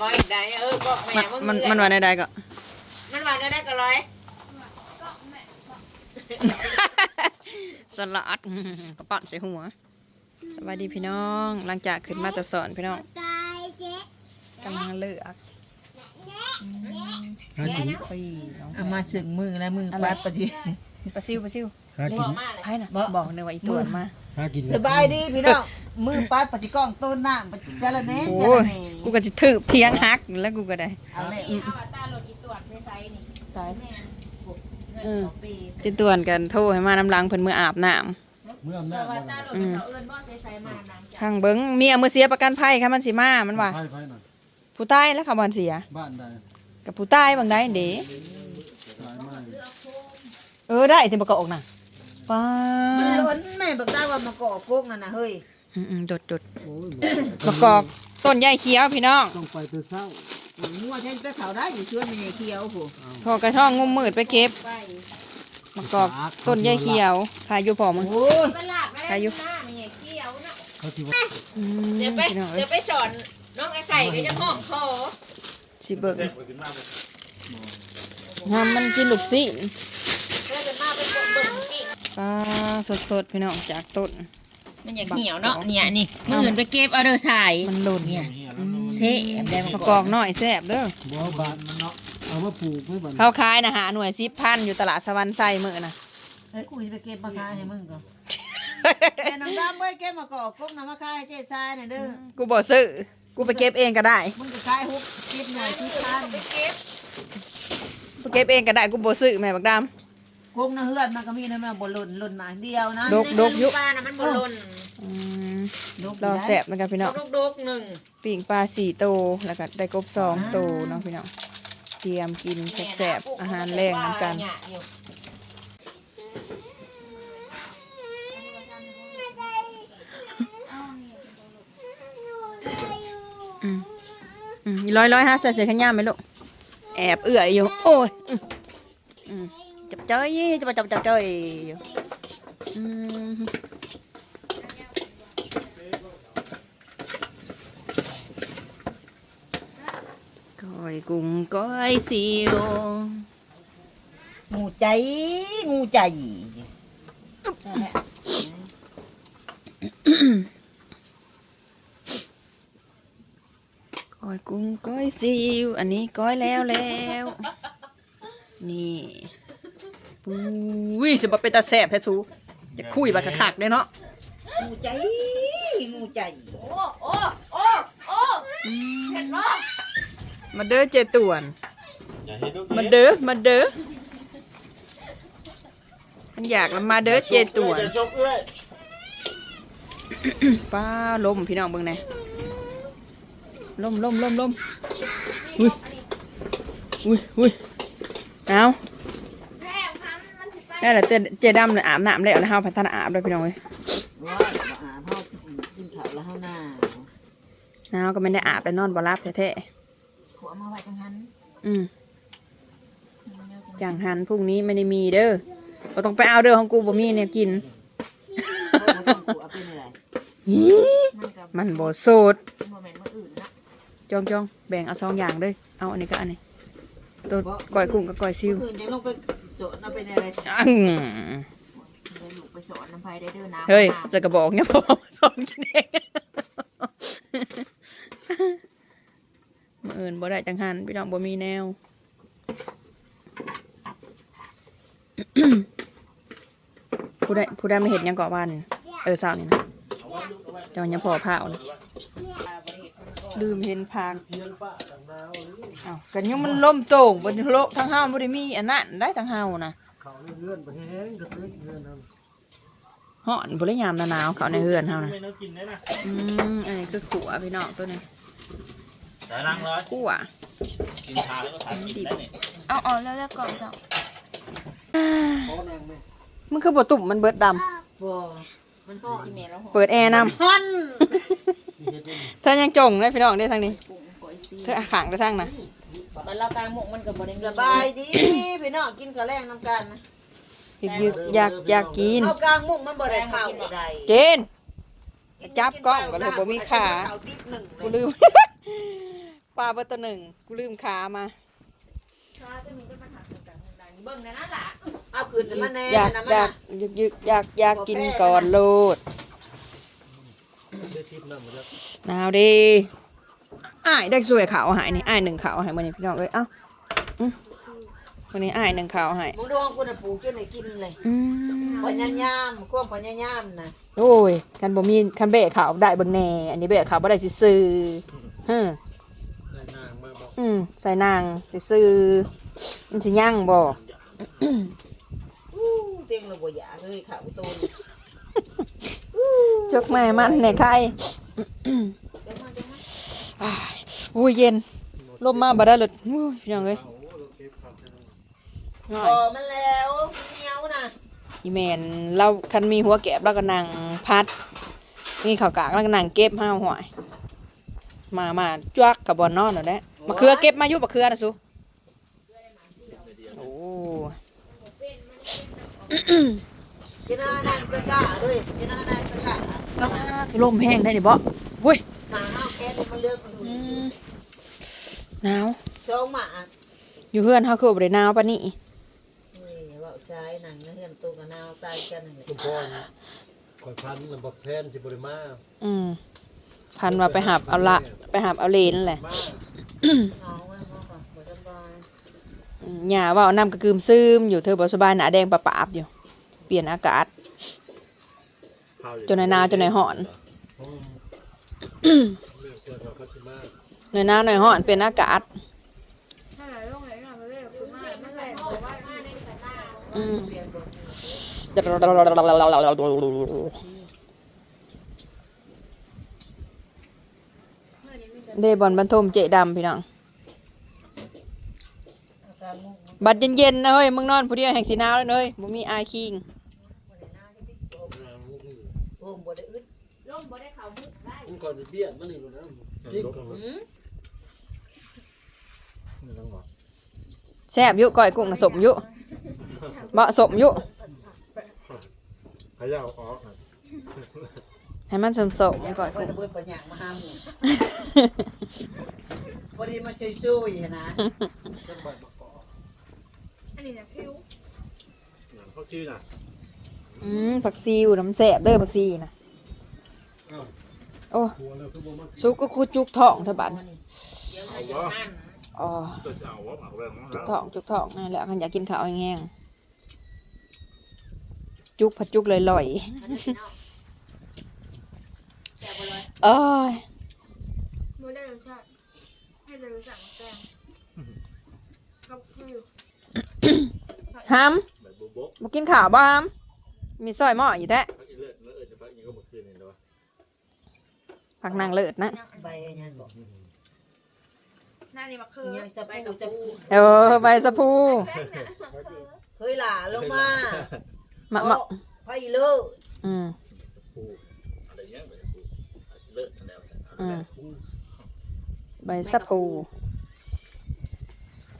บ่อีกได้เออบอกมัแม่นว่ามันเอื้อยมันว่าใดๆก็ มันว่าได้ได้ก็ร้อยสลัดกระปั้นใส่หัวสวัสดีพี่น้อง หลังจากขึ้นมาแต่สอนพี่น้องตายเจ๊กำลังเลือกหากินปีน้องเอามาสึงมือแล้วมือปัดปะทีปลาซิวปลาซิวหาบกิอนกมาเลย ไพ่น่ะบอกเลยว่าอีตัวมา หากินสบายดีพี่น้องมือปัดปะทีกล้องต้นน้ำปะจิจระเน่โอ้จระยเน่กูก็จะถือเพียงฮักแล้วกูก็ได้ เอาเลยนี่เอาตาโหลดอีตรวจในไซส์นี่ตายแม่หกเงินเออสองปีจินตวนกันโทรให้มาน้ำล้างเพิ่นมืออาบน้เมื่อเพอำนาจราะว่าตาโหลดเป็นเขาเอิ้นบ่ใช้ไซส์มาน้ำำจ้ะทางเบิ้งเมียมือเสียประกันภัยค่ะมันสิมามันว่าไพ่ไพ่น่ะผู้ใต้แล้วเขาบอลเสีย บ้านใดกับผู้ใต้บางได้เด้สายไม้เออได้ที่ประกอบออกน่ะ ป้ามันล้นแม่บอกได้ว่ามาก่อโกกนั่นนะเฮ้ยอืมๆดดดดโอ้ยประกอบต้นใหญ่เขียวพี่น้องต้องไปแต่เช้างัวใช้ไปเขาได้อยู่ชวนในเขียวผู้พอกระช่องงมมืดไปเก็บไปประกอบต้นใหญ่เขียวขายอยู่พอมึง โอ้ยไปลากไม่ได้หน้ามีไอ้เกี้ยวเนาะเขาสิว่าอืมเดี๋ยวไปพี่น้องเอ้เดี๋ยยวไปสอนน้องไอ้ไข่ก็จะห้องคอสิเบิกหอมมันกินลูกศิษย์เพื่อจะมาเป็นคนเบิ่งกิ่ง ปลาสดๆพี่น้องจากต้น มันอยากเหี่ยวเนาะเนี่ยนี่มืออื่นไปเก็บเอาเด้อสายมันหล่นเนี่ยเซ่ได้มันประกอบหน่อยแซ่บเด้อบ่เอาบ้านมันเนาะเอามาปลูกไว้บ้านเขาขายนะหาหน่วยสิบพันอยู่ตลาดสวรรค์ไซมือนะเฮ้ยกูจะไปเก็บมาขายให้มึงก่อนแม่น้องดำเว้ยเก็บมาก่อโกกน้ำมาขายให้เจ๊ทรายน่ะเด้อกูบอกซื้อกูไปเก็บเองก็ได้มึงจะขายฮุบเก็บหน่อยที่พันไปเก็บไปเก็บเองก็ได้กูบอกซื้อแม่บักดโกกน้ำเฮือนมันก็มีนะมันบ่หล่นหล่นมาเดียวนะดกดกยุปลานะมันบ่หล่นำอืมดกรอแซ่บเหมือนกันพี่น้องดกดกๆหนึ่งปิ่งปลาสี่โตวแล้วก็ได้กบสองโตวเนาะพี่น้องเตรียมกินแซ่บๆอาหารแรงน้ำกันเนี่ยอยู่อืมอืมร้อยร้อยห้าใส่ใส่ขย้าไหมลูกแอบเอื่อยอยู่ โอ้ย อืมอืมจับเจ้ยจับจับจับเจ้ยอยู่อืมก้อยกุ้งก้อยสิวงูใจงูใจนั่นแหละก้อยกุ้งก้อยสิวอันนี้ก้อยแล้วแล้ว นี่ ปุ้ยสบเป็นตาแสบแท้สูจะคุยบักคักๆเด้เนาะงูใจ งูใจ โอ้โอ้โอ้โอ้เห็นบ่มาเด้อเจต่วนมาเด้อมาเด้อมันอยากแล้วมาเด้อเจต่วนป้าลมพี่น้องเบิ่งแหน่ลมลมลมลมอุ้ยอุ้ยอุ้ยเอา ได้แหละเจเจดำเนี่ยอาบน้ำแล้วนะเฮาพัฒนาอาบเลยพี่น้องเอ้ยว่าอาบเฮากินข้าวแล้วเฮาหน้าหนาวก็ไม่ได้อาบได้นอนบ่รับแท้หัวมาไว้จังหันๆอืมจังหันพรุ่งนี้ไม่ได้มีเด้อบ่ต้องไปเอาเด้อของกูบ่มีเนี่ยกิน เพราะว่าต้องกูเอาเป็นอะไรหีมันกับมันบ่โสด โมเมนต์มืออื่นนะจองจองแบ่งเอาสองอย่างเด้อเอาอันนี้ก็อันนี้ตัวก้อยกุ้งกับก้อยซิวอื่นยังลงไป สวนเอาเป็นอะไรอังไปลูกไปสอนน้ำไฟได้เด้อน้ำเฮ้ยมาจะกระบอกเนี่ยพอสอนกินเองมื่ออื่นบ่ได้จังหันพี่น้องบ่มีแนว ผู้ใดผู้ใดไม่เห็นยังเกาะวัน เออสาวนี่นะเดี๋ยวยังพอผ้าเอาเลย ลืมเห็นพางอ้าวกันยังมันล่มโต่งบนโลกทั้งห้าบ่ได้มีอันนั้นได้ทั้งห้านะเขาเลื่อนไปแห้งกระเตื้อเลื่อนนั่นฮ้อนบ่ได้ยามหนาวๆเขาในเฮือนเฮานะอืมอันนี้คือขัวพี่น้องตัวนี้สายลังร้อยขัวกินชาแล้วก็ทานกินได้เนี่ยเอาเอาแล้วแล้วก่อนจ้ะขอนางแม่มันคือบ่ตุ่มมันเบิดดำบ่มันพ่อที่เมลแล้วเปิดแอร์นำฮันที่ เฮ็ดได้เธอยังจงเลยพี่น้องได้ทางนี้กุ้งก๋วยซีเธออาขางได้ทางน่ะมันเรากลางหมกมันกับบริสบายดีพี่น้องกินข้าวแรงน้ำกันนะยึกยึกอยากอยากกิน เอากลางมุ้งมันบ่ได้ข้าวใดเจน จับกล้องก็เลยบ่มีขาข้าวติ๊กหนึ่งเลกูยลืมปปลาเบอร์ตัวหนึ่งกูลืมขามาเบิ่งนะนั่นล่ะเอาขึ้นมาแน่อยากนะอมายากอยากอยากอยากกินก่อนโลด หนาวดีอ้ายได้สวยขาวหายนี่อ้ายหนึ่งขาวหายมานี่พี่น้องเอ้ยเอ้าอืมวันนี้อ้ายหนึ่งขาวหายมึงดูของกูน่ะปลูกจนได้กินเลยอืมพญายามควบพญายามนะโอ้ยคันบ่มีคันเบะขาวได้เบิ่งแน่อันนี้เบะขาวบ่ได้ซื่อๆฮึได้นางมาบอกอืมใส่นางซื่อๆมันสิย่างบ่อู้เตียงเราบ่อยากเลยข้าวตูน จกแม่มันแน่ใครเดี๋ยวมาเดี๋ยวมาอ้ายอุ้ยเย็น ลมมาบ่ได้เลยอุ้ยพี่น้องเอ้ยเอาเราเก็บผักให้มันน้อพอยมันแล้วเหนียวนะอีแม่นเราคันมีหัวแกบแล้วก็นั่งพัด มีข้าวกากแล้วก็นั่งเก็บห้าวหวยมามาจวักกับบอนนอนแล้วแหละมะเขือเก็บมาอยู่มะเขือนะสุโอ้ กินอะไรไปกะเลยกินอะไรนั่นไปกะลมแห้งได้ดิบ่เฮ้ยหมาเอาแก๊สมันเลือกไปอืมหนาวช่องหมาอยู่เพื่อนเฮาคือบ่ได้หนาวปานนี้นี่ว่าใช้หนังนะเฮือนตัวกับนาวตายกันนั่นแหละสมพรข่อยพันลำบักแทนสิบริมาอืมพันว่าไปหับเอาละไปหับเอาเลนนั่นแหละมาเอาไว้มาก่อนบ่สบาว่าน้ำกระกึมซึมอยู่เธอบ่สบายหนาแดงปะปาบอยู่ ปลี่ยนอากาศ จนหนาวจนหอนอืมเรื่องเกิดเราก็สิมาหน่อยหนาวหน่อยร้อนเป็นอากาศอืมเดบอนบรรทมเจดำพี่น้องอาการมุกบัดเย็นๆนะเฮ้ย มึงนอนผู้เดียวแห่งสีหนาวเลยเนยบ่มีอายคิง โอ้บ่ได้อึด มัน ก่อนจะเบี้ยมันนี่รู้นะจริงหืมแซ่บอยุก้อยกุ้งน่ะสมอยุเหมาะสมอยุขยาวออกให้มันสมสมๆก้อยบ่กุ้งได้เบิดปัญญามาหาหมู่พอดีมาช่วยๆนะจังบาดมะกอกเขาชื่อน่ะอืมผักซีวน้ำแซ่บเด้อผักซีนะอ้าว โอ้หัวแล้วคือบ่มาซุกก็คูจุกท้องเถอะบัดน่ะเอาวะอ๋อตัวจะเอาวะเอาแรงของจุกเราท้องจุกท้องนั่นแหละคันอยากกินข้าวแห้งๆจุกผัดจุกลอยๆเอ้ยมือได้รสชาติให้เลยรู้จักน้ำแกงกับคือฮัมแบบบุบบุ๊กมากินข้าวบ่ฮัมมีซอยหม้ออยู่แท้ ผักนางเลิศนะใบอันนั้นบอกหน้านี่มะเขือยังจะไปกับจะเออใบสะพูเฮ้ยหล่าลงมามามาไฟเลิกอืมปูอะไรเงี้ยแบบปูเลิศแล้วอืมใบสะพู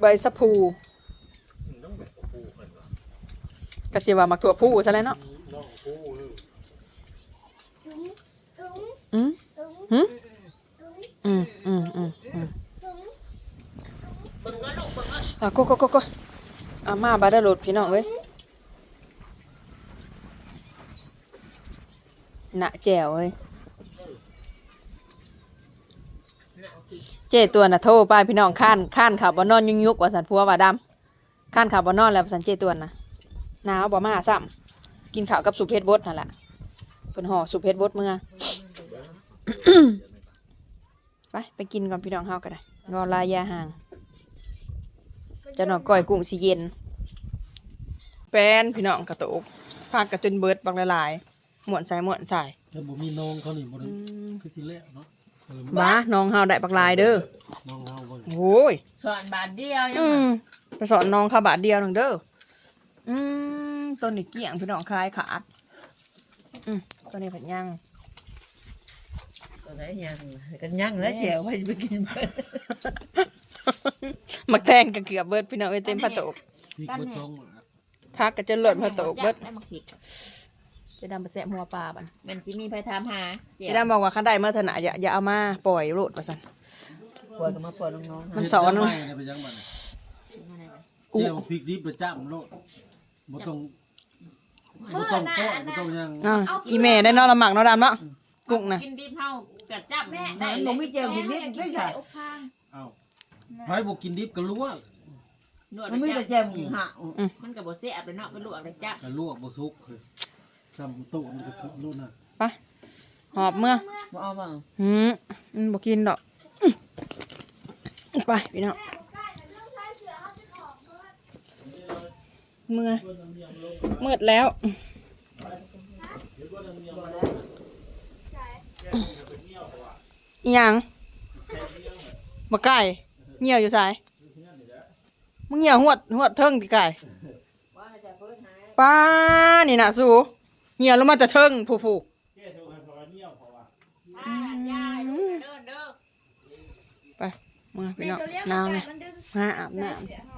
ใบสะพูต้องแบบปูกันวะกะสิว่ามักถั่วพูซะแล้วเนาะ น้องผู้นี่ อืมอืมอืมอืมอืมอืม อะโกโกโกโกอะมาบาดาโหลดพี่น้องเอ้ยหนะแจ๋วเอ้ยเจตัวน่ะโทรไปพี่น้องข้านข้านขับบ่นอนยุ่งยุกว่าสันพัวว่าดำข้านขับบ่นอนแล้วสันเจตัวน่ะหนาวบ่มาซ้ำกินข้าวกับสุเพชรบดนั่นแหละเพิ่นห่อสุเพชรบดเมื่อไปไปกินก่อนพี่น้องเฮากันนะรอลายยาห่าง จะหน่อยก้อยกุ้งสีเย็น แป้นพี่น้องกระตุกพากกระจนเบิดบักละลายหมวนใส่หมวนใส่ถ้าบ่มีน้องเขานี่บ่ได้คือสิแล้วเนาะเออบ้าน้องเฮาได้บักลายเด้อน้องเฮาบ่โอ้ยสอนบาทเดียวยังอืมไปสอนน้องข้าบาทเดียวหนึ่งเด้ออืมต้นนี้เกี่ยงพี่น้องคายขาดอืมต้นนี้ผัดย่างก็ได้ยังกันยังแล้วแจวไปไปกินไป มักแตงกระเกือบเบิดพี่น้องเอ้ยเต็มผ้าโตกพริกบ่ซองพักกระจนหล่นผ้าโตกเบิดได้มาผิดจะดำไปแสะหัวปลาบันมันจะมีไผถามหาเจดามบอกว่าคันได้เมื่อถนะอย่าอย่าเอามาปล่อยโลดว่าซั่นปวดก็มาปวดน้องๆมันสอนเฮ็ดเนาะทำไมเนี่ยไปยังมันเจ้าพริกดิบประจำโลดบ่ต้องบ่ต้องก้อยบ่ต้องหยังอ่าอีแม่ได้เนาะละหมักเนาะดำเนาะกุ้งนะกินดิบเฮากัดจับแม่แม่นบ่มีเจียวผิดนิดได้จ้ะเอ้า ไผบ่กินดิบก็ลวกนวดมันมีแต่จับเจียวหมูห่ามันก็บ่แซ่บเลยเนาะไปลวกเลยจับก็ลวกบ่สุกคือซ้ำโต๊ะมันก็คือรุ่นน่ะไปหอบเมื่อ บ่เอาบ่หืมมันบ่กินดอกไปพี่น้องเมื่อมืดแล้วอีหยังบ่ไก่ เหี่ยวอยู่ไสายมึงเหี่ยวหวดหวดเทิงติไก่ป้านี่น่ะสูเหี่ยวลงมาจะเทิงผู้ผู้อ่ายายเดินเด้อไปมาพี่น้องนาวเลยมาอาบน้ำ